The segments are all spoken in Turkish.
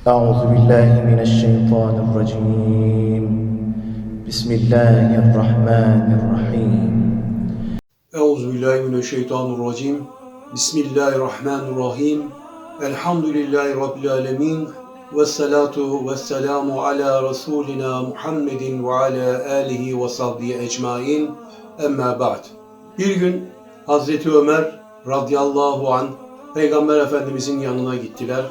أعوذ بالله من الشيطان الرجيم بسم الله الرحمن الرحيم Euzubillahimineşşeytanirracim. Bismillahirrahmanirrahim. Elhamdülillahi Rabbil alemin. Ve salatu ve selamu ala Resulina Muhammedin ve ala alihi ve sahbihi ecmain. Emma ba'd. Bir gün Hazreti Ömer radıyallahu an Peygamber Efendimizin yanına gittiler.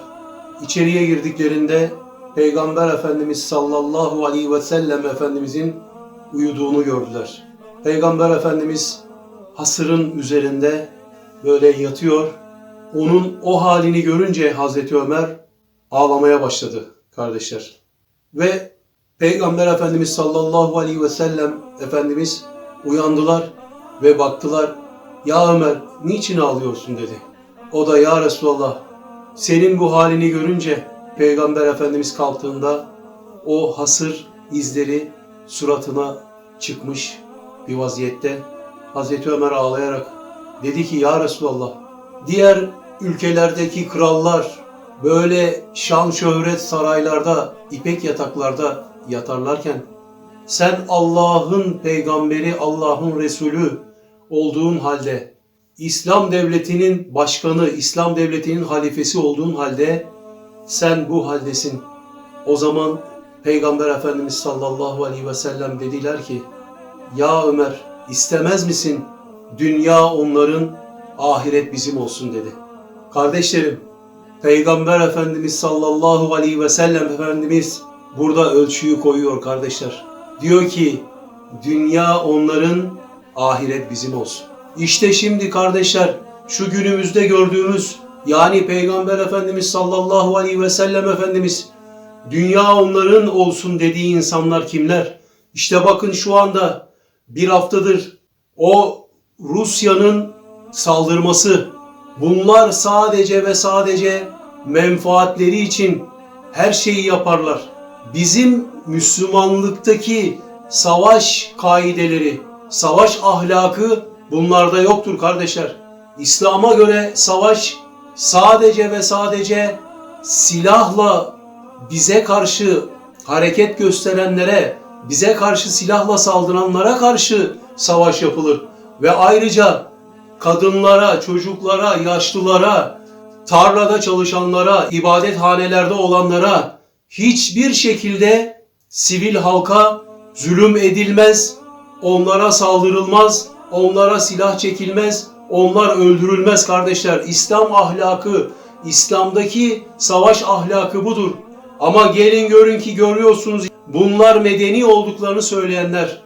İçeriye girdiklerinde Peygamber Efendimiz sallallahu aleyhi ve sellem Efendimizin uyuduğunu gördüler. Peygamber Efendimiz hasırın üzerinde böyle yatıyor. Onun o halini görünce Hazreti Ömer ağlamaya başladı kardeşler. Ve Peygamber Efendimiz sallallahu aleyhi ve sellem Efendimiz uyandılar ve baktılar. Ya Ömer niçin ağlıyorsun dedi. O da ya Resulallah senin bu halini görünce Peygamber Efendimiz kalktığında o hasır izleri suratına çıkmış bir vaziyette. Hazreti Ömer ağlayarak dedi ki ya Resulallah diğer ülkelerdeki krallar böyle şan şöhret saraylarda, ipek yataklarda yatarlarken sen Allah'ın peygamberi, Allah'ın Resulü olduğun halde İslam devletinin başkanı, İslam devletinin halifesi olduğun halde sen bu haldesin. O zaman Peygamber Efendimiz sallallahu aleyhi ve sellem dediler ki Ya Ömer istemez misin dünya onların ahiret bizim olsun dedi. Kardeşlerim Peygamber Efendimiz sallallahu aleyhi ve sellem Efendimiz burada ölçüyü koyuyor kardeşler. Diyor ki dünya onların ahiret bizim olsun. İşte şimdi kardeşler şu günümüzde gördüğümüz yani Peygamber Efendimiz sallallahu aleyhi ve sellem Efendimiz dünya onların olsun dediği insanlar kimler? İşte bakın şu anda bir haftadır o Rusya'nın saldırması bunlar sadece ve sadece menfaatleri için her şeyi yaparlar. Bizim Müslümanlıktaki savaş kaideleri, savaş ahlakı bunlarda yoktur kardeşler. İslam'a göre savaş sadece ve sadece silahla bize karşı hareket gösterenlere, bize karşı silahla saldıranlara karşı savaş yapılır. Ve ayrıca kadınlara, çocuklara, yaşlılara, tarlada çalışanlara, ibadethanelerde olanlara hiçbir şekilde sivil halka zulüm edilmez, onlara saldırılmaz, onlara silah çekilmez, onlar öldürülmez kardeşler. İslam ahlakı, İslam'daki savaş ahlakı budur. Ama gelin görün ki görüyorsunuz bunlar medeni olduklarını söyleyenler.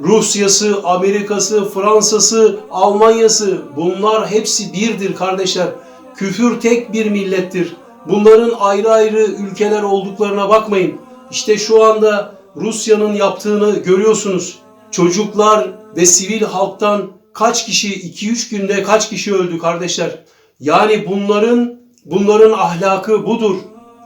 Rusya'sı, Amerika'sı, Fransa'sı, Almanya'sı bunlar hepsi birdir kardeşler. Küfür tek bir millettir. Bunların ayrı ayrı ülkeler olduklarına bakmayın. İşte şu anda Rusya'nın yaptığını görüyorsunuz. Çocuklar ve sivil halktan kaç kişi 2-3 günde kaç kişi öldü kardeşler? Yani bunların bunların ahlakı budur.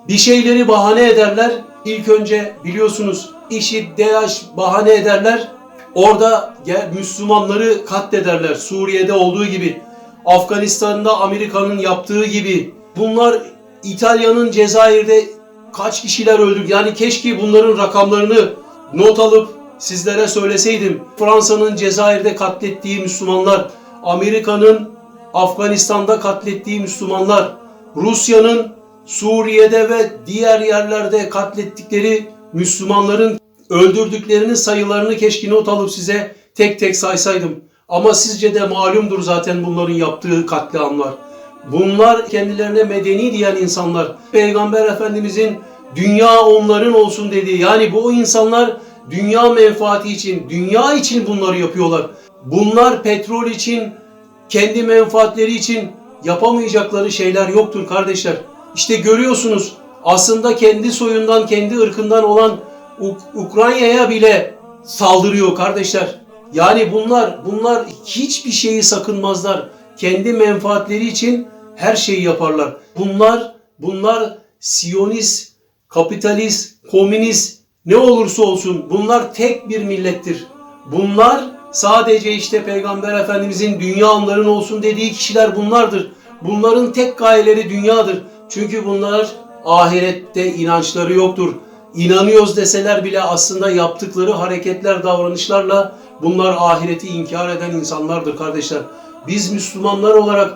Bir şeyleri bahane ederler. İlk önce biliyorsunuz işi DAEŞ bahane ederler. Orada Müslümanları katlederler. Suriye'de olduğu gibi. Afganistan'da Amerika'nın yaptığı gibi. Bunlar İtalya'nın Cezayir'de kaç kişiler öldü? Yani keşke bunların rakamlarını not alıp sizlere söyleseydim. Fransa'nın Cezayir'de katlettiği Müslümanlar, Amerika'nın Afganistan'da katlettiği Müslümanlar, Rusya'nın Suriye'de ve diğer yerlerde katlettikleri Müslümanların öldürdüklerinin sayılarını keşke not alıp size tek tek saysaydım. Ama sizce de malumdur zaten bunların yaptığı katliamlar. Bunlar kendilerine medeni diyen insanlar. Peygamber Efendimizin dünya onların olsun dediği yani bu insanlar dünya menfaati için, dünya için bunları yapıyorlar. Bunlar petrol için, kendi menfaatleri için yapamayacakları şeyler yoktur kardeşler. İşte görüyorsunuz aslında kendi soyundan, kendi ırkından olan Uk- Ukrayna'ya bile saldırıyor kardeşler. Yani bunlar bunlar hiçbir şeyi sakınmazlar. Kendi menfaatleri için her şeyi yaparlar. Bunlar bunlar Siyonist, kapitalist, komünist ne olursa olsun bunlar tek bir millettir. Bunlar sadece işte Peygamber Efendimizin dünya onların olsun dediği kişiler bunlardır. Bunların tek gayeleri dünyadır. Çünkü bunlar ahirette inançları yoktur. İnanıyoruz deseler bile aslında yaptıkları hareketler, davranışlarla bunlar ahireti inkar eden insanlardır kardeşler. Biz Müslümanlar olarak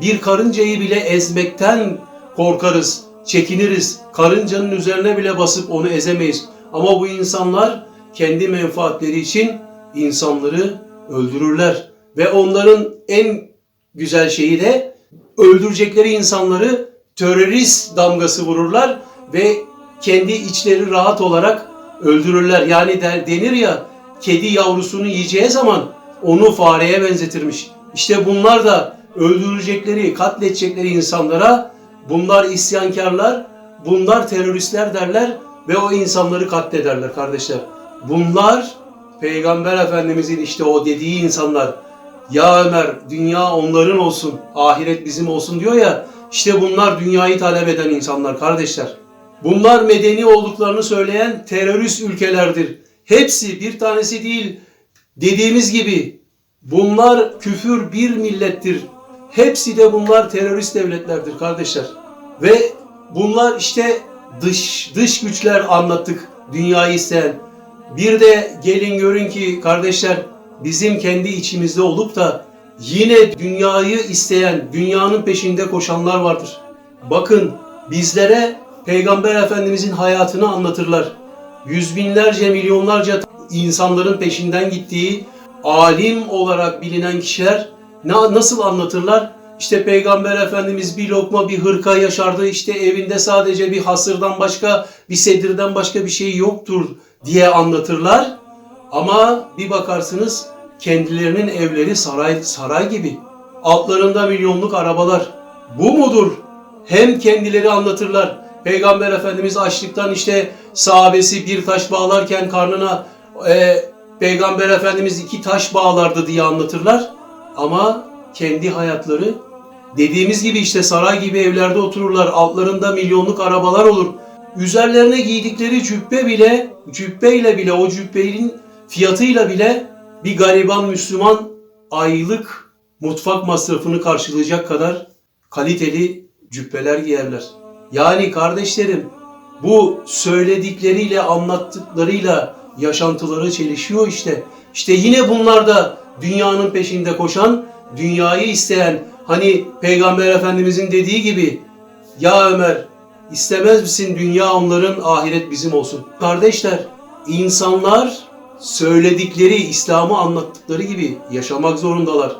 bir karıncayı bile ezmekten korkarız, çekiniriz. Karıncanın üzerine bile basıp onu ezemeyiz. Ama bu insanlar kendi menfaatleri için insanları öldürürler. Ve onların en güzel şeyi de öldürecekleri insanları terörist damgası vururlar ve kendi içleri rahat olarak öldürürler. Yani der, denir ya kedi yavrusunu yiyeceği zaman onu fareye benzetirmiş. İşte bunlar da öldürecekleri, katledecekleri insanlara bunlar isyankarlar, bunlar teröristler derler ve o insanları katlederler kardeşler. Bunlar Peygamber Efendimizin işte o dediği insanlar. Ya Ömer dünya onların olsun, ahiret bizim olsun diyor ya. İşte bunlar dünyayı talep eden insanlar kardeşler. Bunlar medeni olduklarını söyleyen terörist ülkelerdir. Hepsi bir tanesi değil. Dediğimiz gibi bunlar küfür bir millettir. Hepsi de bunlar terörist devletlerdir kardeşler. Ve bunlar işte dış dış güçler anlattık dünyayı isteyen. Bir de gelin görün ki kardeşler bizim kendi içimizde olup da yine dünyayı isteyen, dünyanın peşinde koşanlar vardır. Bakın bizlere Peygamber Efendimizin hayatını anlatırlar. Yüz binlerce, milyonlarca insanların peşinden gittiği alim olarak bilinen kişiler na- nasıl anlatırlar? İşte Peygamber Efendimiz bir lokma bir hırka yaşardı. İşte evinde sadece bir hasırdan başka, bir sedirden başka bir şey yoktur diye anlatırlar. Ama bir bakarsınız kendilerinin evleri saray saray gibi. Altlarında milyonluk arabalar. Bu mudur? Hem kendileri anlatırlar. Peygamber Efendimiz açlıktan işte sahabesi bir taş bağlarken karnına e, Peygamber Efendimiz iki taş bağlardı diye anlatırlar. Ama kendi hayatları dediğimiz gibi işte saray gibi evlerde otururlar. Altlarında milyonluk arabalar olur. Üzerlerine giydikleri cübbe bile, cübbeyle bile o cübbenin fiyatıyla bile bir gariban Müslüman aylık mutfak masrafını karşılayacak kadar kaliteli cübbeler giyerler. Yani kardeşlerim bu söyledikleriyle anlattıklarıyla yaşantıları çelişiyor işte. İşte yine bunlar da dünyanın peşinde koşan, dünyayı isteyen hani Peygamber Efendimizin dediği gibi ya Ömer istemez misin dünya onların ahiret bizim olsun. Kardeşler insanlar söyledikleri İslam'ı anlattıkları gibi yaşamak zorundalar.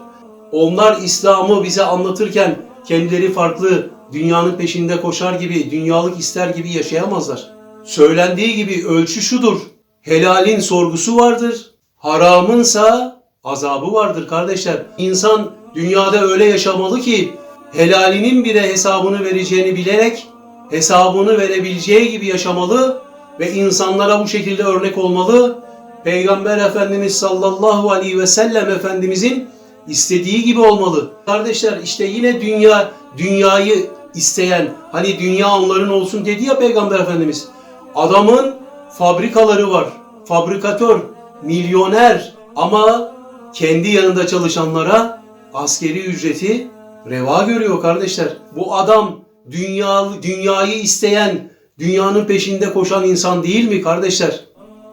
Onlar İslam'ı bize anlatırken kendileri farklı dünyanın peşinde koşar gibi, dünyalık ister gibi yaşayamazlar. Söylendiği gibi ölçü şudur. Helalin sorgusu vardır. Haramınsa azabı vardır kardeşler. İnsan dünyada öyle yaşamalı ki helalinin bile hesabını vereceğini bilerek hesabını verebileceği gibi yaşamalı ve insanlara bu şekilde örnek olmalı. Peygamber Efendimiz sallallahu aleyhi ve sellem Efendimizin istediği gibi olmalı. Kardeşler işte yine dünya dünyayı isteyen hani dünya onların olsun dedi ya Peygamber Efendimiz. Adamın fabrikaları var. Fabrikatör, milyoner ama kendi yanında çalışanlara askeri ücreti reva görüyor kardeşler. Bu adam dünya, dünyayı isteyen, dünyanın peşinde koşan insan değil mi kardeşler?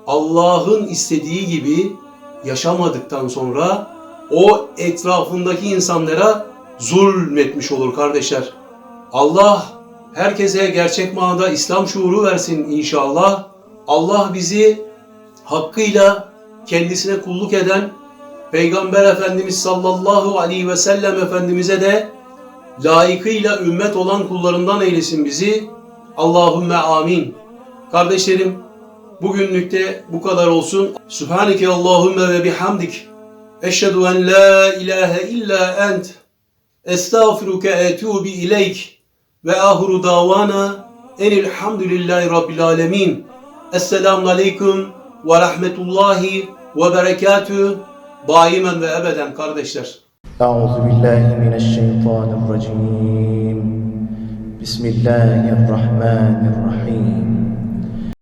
Allah'ın istediği gibi yaşamadıktan sonra o etrafındaki insanlara zulmetmiş olur kardeşler. Allah herkese gerçek manada İslam şuuru versin inşallah. Allah bizi hakkıyla kendisine kulluk eden Peygamber Efendimiz sallallahu aleyhi ve sellem Efendimiz'e de layıkıyla ümmet olan kullarından eylesin bizi. Allahümme amin. Kardeşlerim bugünlük de bu kadar olsun. Subhaneke Allahümme ve bihamdik. Eşhedü en la ilahe illa ent. Estağfiruke etubu ileyk. Ve ahuru davana enilhamdülillahi rabbil alemin. Esselamun aleyküm ve rahmetullahi ve berekatüh daimen ve ebeden kardeşler. Euzu billahi mineşşeytanirracim. Bismillahirrahmanirrahim.